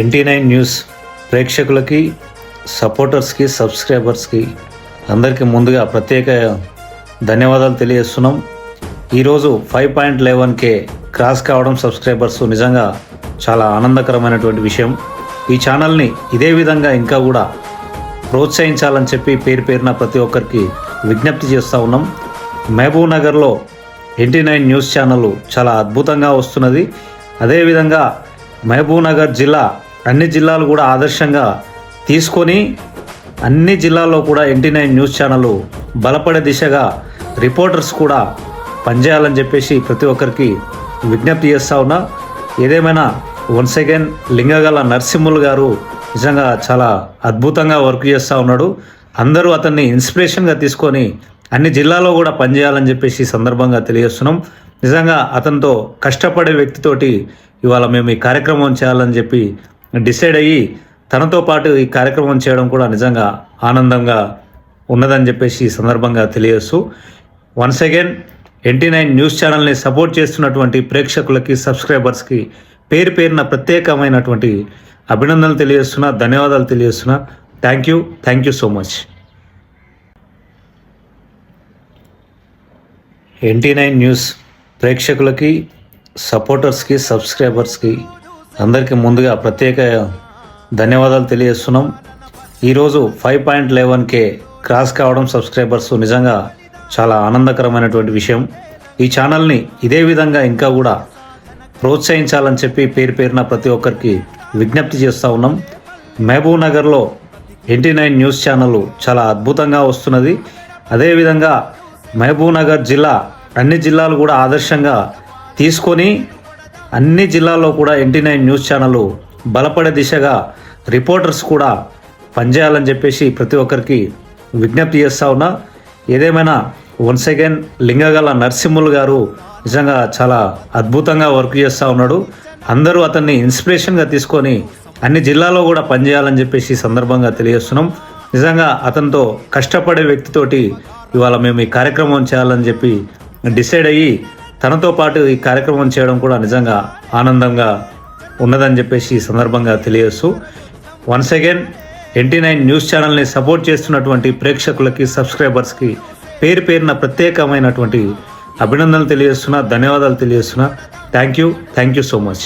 NT nine news ప్రేక్షకులకి సపోర్టర్స్కి సబ్స్క్రైబర్స్కి అందరికీ ముందుగా ప్రత్యేక ధన్యవాదాలు తెలియజేస్తున్నాం. ఈరోజు five point eleven K cross కావడం సబ్స్క్రైబర్స్ నిజంగా చాలా ఆనందకరమైనటువంటి విషయం. ఈ ఛానల్ని ఇదే విధంగా ఇంకా కూడా ప్రోత్సహించాలని చెప్పి పేరు పేరున ప్రతి ఒక్కరికి విజ్ఞప్తి చేస్తూ ఉన్నాం. మహబూబ్ నగర్లో ఎన్టీ నైన్ న్యూస్ ఛానల్ చాలా అద్భుతంగా వస్తున్నది. అదేవిధంగా మహబూబ్ నగర్ జిల్లా అన్ని జిల్లాలు కూడా ఆదర్శంగా తీసుకొని అన్ని జిల్లాల్లో కూడా ఎన్టీ నైన్ న్యూస్ ఛానల్ బలపడే దిశగా రిపోర్టర్స్ కూడా పనిచేయాలని చెప్పేసి ప్రతి ఒక్కరికి విజ్ఞప్తి చేస్తా ఉన్నా. ఏదేమైనా వన్స్ అగైన్ లింగగల నరసింహులు గారు నిజంగా చాలా అద్భుతంగా వర్క్ చేస్తూ ఉన్నాడు. అందరూ అతన్ని ఇన్స్పిరేషన్గా తీసుకొని అన్ని జిల్లాలో కూడా పనిచేయాలని చెప్పేసి సందర్భంగా తెలియజేస్తున్నాం. నిజంగా అతనితో కష్టపడే వ్యక్తితోటి ఇవాళ మేము ఈ కార్యక్రమం చేయాలని చెప్పి డిసైడ్ అయ్యి తనతో పాటు ఈ కార్యక్రమం చేయడం కూడా నిజంగా ఆనందంగా ఉన్నదని చెప్పేసి ఈ సందర్భంగా తెలియజేస్తూ once again NT nine news ఛానల్ని సపోర్ట్ చేస్తున్నటువంటి ప్రేక్షకులకి సబ్స్క్రైబర్స్కి పేరు పేరున ప్రత్యేకమైనటువంటి అభినందనలు తెలియజేస్తున్నా ధన్యవాదాలు తెలియజేస్తున్నా. Thank you thank you so much NT nine news ప్రేక్షకులకి సపోర్టర్స్కి సబ్స్క్రైబర్స్కి అందరికీ ముందుగా ప్రత్యేక ధన్యవాదాలు తెలియజేస్తున్నాం. ఈరోజు five point eleven K cross కావడం సబ్స్క్రైబర్స్ నిజంగా చాలా ఆనందకరమైనటువంటి విషయం. ఈ ఛానల్ని ఇదే విధంగా ఇంకా కూడా ప్రోత్సహించాలని చెప్పి పేరు పేరున ప్రతి ఒక్కరికి విజ్ఞప్తి చేస్తూ ఉన్నాం. మహబూబ్ నగర్లో ఎన్టీ నైన్ న్యూస్ ఛానల్ చాలా అద్భుతంగా వస్తున్నది. అదేవిధంగా మహబూబ్ నగర్ జిల్లా అన్ని జిల్లాలు కూడా ఆదర్శంగా తీసుకొని అన్ని జిల్లాల్లో కూడా ఎన్టీ నైన్ న్యూస్ ఛానల్ బలపడే దిశగా రిపోర్టర్స్ కూడా పనిచేయాలని చెప్పేసి ప్రతి ఒక్కరికి విజ్ఞప్తి చేస్తూ ఉన్నా. ఏదేమైనా వన్స్ అగైన్ లింగగల నరసింహులు గారు నిజంగా చాలా అద్భుతంగా వర్క్ చేస్తూ ఉన్నాడు. అందరూ అతన్ని ఇన్స్పిరేషన్గా తీసుకొని అన్ని జిల్లాలో కూడా పనిచేయాలని చెప్పేసి సందర్భంగా తెలియజేస్తున్నాం. నిజంగా అతనితో కష్టపడే వ్యక్తితోటి ఇవాళ మేము ఈ కార్యక్రమం చేయాలని చెప్పి డిసైడ్ అయ్యి తనతో పాటు ఈ కార్యక్రమం చేయడం కూడా నిజంగా ఆనందంగా ఉన్నదని చెప్పేసి ఈ సందర్భంగా తెలియస్తూ once again NT nine news ఛానల్ని సపోర్ట్ చేస్తున్నటువంటి ప్రేక్షకులకి సబ్స్క్రైబర్స్కి పేరు పేరున ప్రత్యేకమైనటువంటి అభినందనలు తెలియజేస్తున్నా ధన్యవాదాలు తెలియజేస్తున్నా. Thank you thank you so much